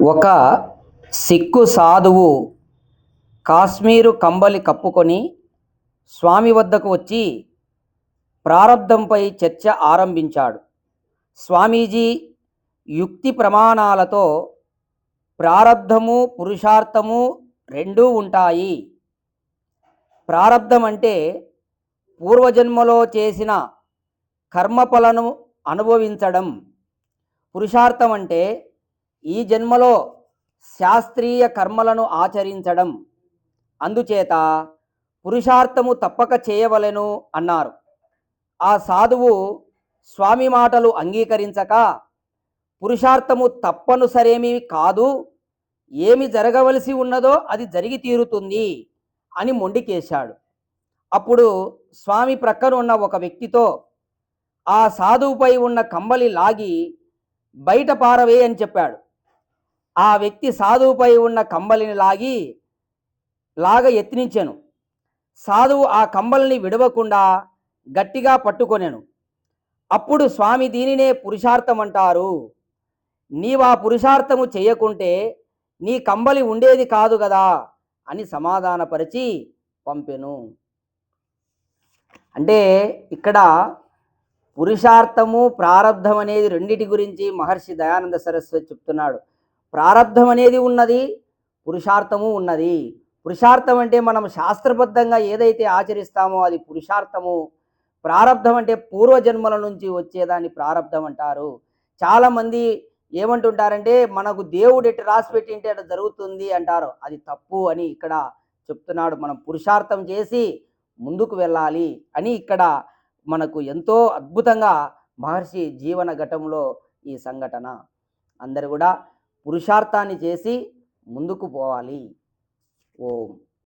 ఒక సిక్కు సాధువు కాశ్మీరు కంబలి కప్పుకొని స్వామి వద్దకు వచ్చి ప్రారబ్ధంపై చర్చ ఆరంభించాడు. స్వామీజీ యుక్తి ప్రమాణాలతో ప్రారబ్ధము పురుషార్థము రెండూ ఉంటాయి. ప్రారబ్ధం అంటే పూర్వజన్మలో చేసిన కర్మఫలను అనుభవించడం. పురుషార్థం అంటే ఈ జన్మలో శాస్త్రీయ కర్మలను ఆచరించడం. అందుచేత పురుషార్థము తప్పక చేయవలెను అన్నారు. ఆ సాధువు స్వామి మాటలు అంగీకరించక పురుషార్థము తప్పనిసరేమీ కాదు ఏమి జరగవలసి ఉన్నదో అది జరిగి తీరుతుంది అని మొండికేశాడు. అప్పుడు స్వామి ప్రక్కన ఉన్న ఒక వ్యక్తితో ఆ సాధువుపై ఉన్న కంబలి లాగి బయట పారవే అని చెప్పాడు. ఆ వ్యక్తి సాధువుపై ఉన్న కంబలిని లాగి లాగ యత్నించాను. సాధువు ఆ కంబలిని విడవకుండా గట్టిగా పట్టుకొనెను. అప్పుడు స్వామి దీనినే పురుషార్థం అంటారు నీవు ఆ పురుషార్థము చేయకుంటే నీ కంబలి ఉండేది కాదు కదా అని సమాధానపరిచి పంపెను. అంటే ఇక్కడ పురుషార్థము ప్రారంధం అనేది రెండిటి గురించి మహర్షి దయానంద సరస్వతి చెప్తున్నాడు. ప్రారంధం అనేది ఉన్నది పురుషార్థము ఉన్నది. పురుషార్థం అంటే మనం శాస్త్రబద్ధంగా ఏదైతే ఆచరిస్తామో అది పురుషార్థము. ప్రారంధం అంటే పూర్వజన్మల నుంచి వచ్చేదాన్ని ప్రారంధం అంటారు. చాలామంది ఏమంటుంటారంటే మనకు దేవుడు ఎటు రాసి పెట్టింటే అటు జరుగుతుంది అంటారు. అది తప్పు అని ఇక్కడ చెప్తున్నాడు. మనం పురుషార్థం చేసి ముందుకు వెళ్ళాలి అని ఇక్కడ మనకు ఎంతో అద్భుతంగా మహర్షి జీవన ఘటంలో ఈ సంఘటన. అందరు కూడా పురుషార్థాన్ని చేసి ముందుకు పోవాలి. ఓం.